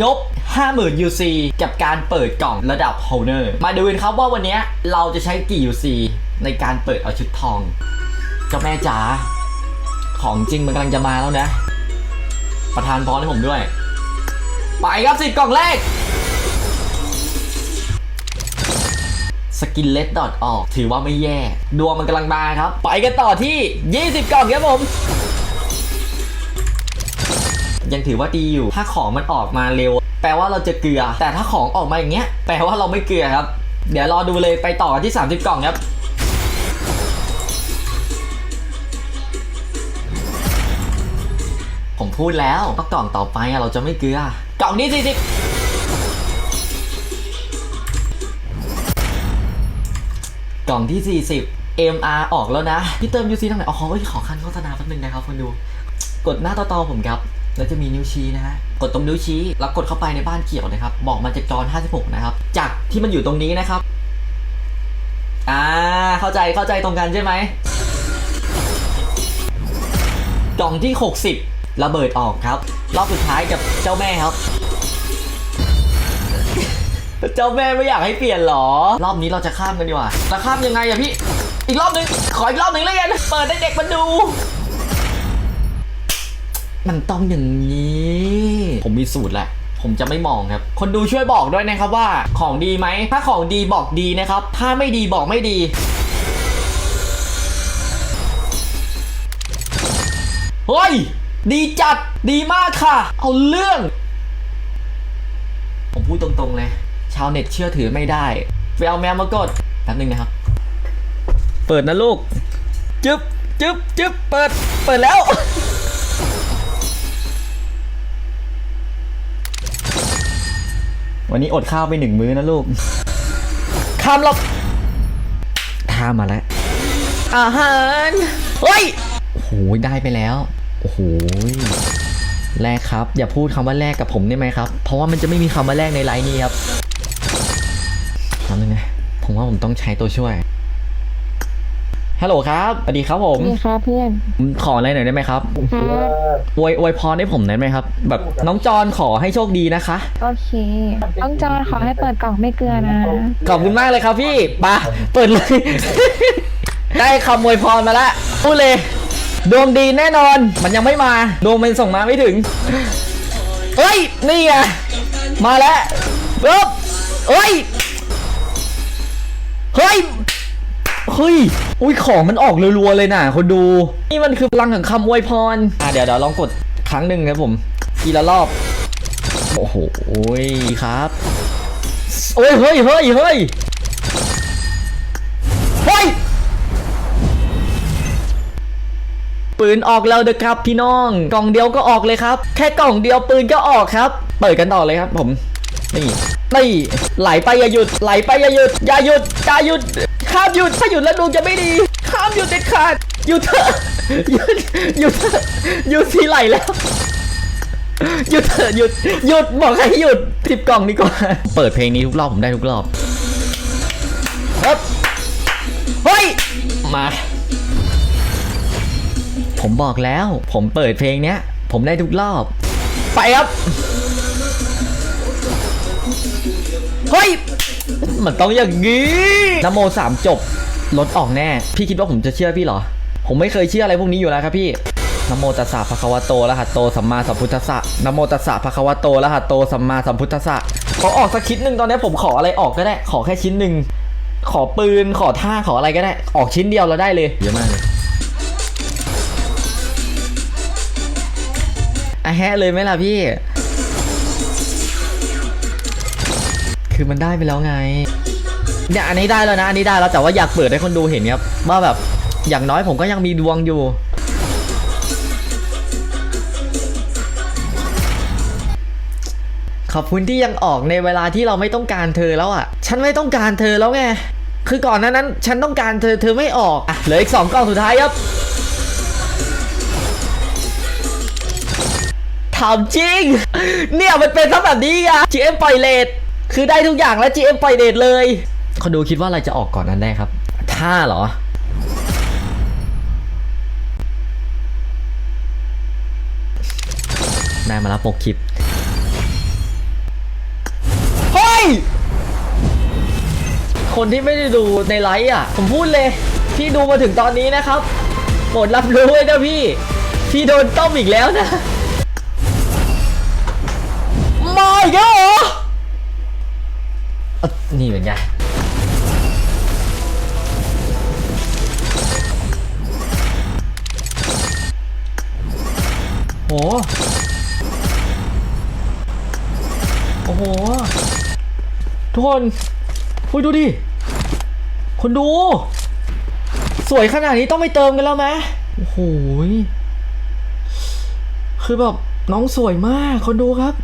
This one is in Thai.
งบ 50,000 UC กับการเปิดกล่องระดับ Honor มาดูกันครับว่าวันนี้เราจะใช้กี่ UC ในการเปิดเอาชุดทองเจ้าแม่จ๋าของจริงมันกำลังจะมาแล้วนะ ประธานพรให้ผมด้วย ไปครับสิบกล่องแรกสกินเลดดอทออก ถือว่าไม่แย่ ดวงมันกำลังมาครับ ไปกันต่อที่ 20 กล่องครับผม ยังถือว่าดีอยู่ ถ้าของมันออกมาเร็ว แปลว่าเราจะเกลือ แต่ถ้าของออกมาอย่างเงี้ย แปลว่าเราไม่เกลือครับ เดี๋ยวรอดูเลยไปต่อกันที่ 30 กล่องครับผมพูดแล้วว่ากล่องต่อไปเราจะไม่เกลือ กล่องนี้40กล่องที่ 40 MR ออกแล้วนะ พี่เติม UC ทางไหนอ๋อเฮ้ยขอคันโฆษณาแป๊บนึงนะครับคนดู กดหน้าต่อๆผมครับ แล้วจะมีนิ้วชี้นะฮะ กดตรงนิ้วชี้ แล้วกดเข้าไปในบ้านเขียวนะครับ บอกมาจากจอ56 นะครับ จากที่มันอยู่ตรงนี้นะครับ อ่า เข้าใจ เข้าใจตรงกันใช่ไหม กล่องที่ 60 ระเบิดออกครับ รอบสุดท้ายกับเจ้าแม่ครับเจ้าแม่ไม่อยากให้เปลี่ยนหรอ รอบนี้เราจะข้ามกันดีกว่าจะข้ามยังไงอะพี่ อีกรอบหนึ่งขออีกรอบหนึ่งเลยกัน เปิดให้เด็กมันดู มันต้องอย่างนี้ ผมมีสูตรแหละผมจะไม่มองครับ คนดูช่วยบอกด้วยนะครับว่าของดีไหม ถ้าของดีบอกดีนะครับ ถ้าไม่ดีบอกไม่ดี เฮ้ย ดีจัด ดีมากค่ะ เอาเรื่อง ผมพูดตรงๆเลย ชาวเน็ตเชื่อถือไม่ได้ไปเอาแมวมากดแป๊บนึงนะครับ เปิดนะลูก จึ๊บจึ๊บจึ๊บเปิด เปิดแล้ว วันนี้อดข้าวไปหนึ่งมื้อนะลูก ข้ามรอบท่ามาแล้ว อาหารเฮ้ยโอ้โห ได้ไปแล้ว โอ้โหแลกครับ อย่าพูดคำว่าแลกกับผมได้ไหมครับ เพราะว่ามันจะไม่มีคำว่าแลกในไลน์นี้ครับทำยังไงผมว่าผมต้องใช้ตัวช่วย ฮัลโหลครับสวัสดีครับผมนี่ค่ะเพื่อนผมขออะไรหน่อยได้ไหมครับค่ะอวยอวยพรให้ผมได้ไหมครับ แบบน้องจอนขอให้โชคดีนะคะ โอเคต้องจอนขอให้เปิดกล่องไม่เกลือนะขอบคุณมากเลยครับพี่ปะเปิดเลย ได้คำอวยพรมาแล้วพูดเลยดวงดีแน่นอน มันยังไม่มาดวงมันส่งมาไม่ถึงเอ้ย นี่ไงมาแล้วปึ๊บ ฮ้ยอุ้ยของมันออกรัวๆเลยน่ะคนดู นี่มันคือพลังของคำอวยพรอะเดี๋ยวเดี๋ยวลองกดครั้งหนึ่งครับผมทีละรอบ โอ้โหครับ โอ้ยเฮ้ยเฮ้ยเฮ้ยเฮ้ยปืนออกแล้วเด้อครับพี่น้อง กล่องเดียวก็ออกเลยครับ แค่กล่องเดียวปืนก็ออกครับ เปิดกันต่อเลยครับผม นี่ นี่ ไหลไปอย่าหยุด ไหลไปอย่าหยุด อย่าหยุด อย่าหยุด ห้ามหยุดถ้าหยุดแล้วดูจะไม่ดีห้ามหยุดเด็ดขาดหยุดเถอะหยุดหยุดเถอะหยุดทีไหลแล้วหยุดเถอะหยุดหยุดบอกให้หยุดสิบกล่องดีกว่าเปิดเพลงนี้ทุกรอบผมได้ทุกรอบครับเฮ้ยมา ผมบอกแล้ว ผมเปิดเพลงเนี้ย ผมได้ทุกรอบ ไปครับเฮ้ย มันต้องอย่างงี้นโมสามจบรถออกแน่ พี่คิดว่าผมจะเชื่อพี่เหรอ ผมไม่เคยเชื่ออะไรพวกนี้อยู่แล้วครับพี่นะโมตัสสะภะคะวะโตอะระหะโตสัมมาสัมพุทธัสสะนะโมตัสสะภะคะวะโตอะระหะโตสัมมาสัมพุทธัสสะขอออกสักชิ้นหนึ่งตอนนี้ผมขออะไรออกก็ได้ ขอแค่ชิ้นหนึ่งขอปืนขอท่าขออะไรก็ได้ ออกชิ้นเดียวเราได้เลยเยอะมากเลยอะแฮะเลยไหมล่ะพี่ คือมันได้ไปแล้วไงเนี่ยอันนี้ได้แล้วนะอันนี้ได้แล้วแต่ว่าอยากเปิดให้คนดูเห็นครับว่าแบบอย่างน้อยผมก็ยังมีดวงอยู่ ขอบคุณที่ยังออกในเวลาที่เราไม่ต้องการเธอแล้วอะ ฉันไม่ต้องการเธอแล้วไง คือก่อนหนานั้น ฉันต้องการเธอเธอไม่ออกอะเหลืออีกสองกล่องสุดท้ายครับถามจริง เนี่ยมันเป็นทั้งแบบนี้อะ GM ปล่อยเลท คือได้ทุกอย่างและว GM ปล่อยเดทเลยคนดูคิดว่าอะไรจะออกก่อนนั้นแน่ครับ ท่าเหรอ นายมารับปกคลิป เฮ้ย คนที่ไม่ได้ดูในไลฟ์อะ ผมพูดเลย พี่ดูมาถึงตอนนี้นะครับหมดรับรู้ไล้นะพี่ พี่โดนต้มอีกแล้วนะ มาอีกแล้วเหรอ เป็นไงโห โอ้โห ทุกคนคุยดูดิคนดู สวยขนาดนี้ต้องไปเติมกันแล้วไหมโอ้โห คือแบบน้องสวยมาก คนดูครับ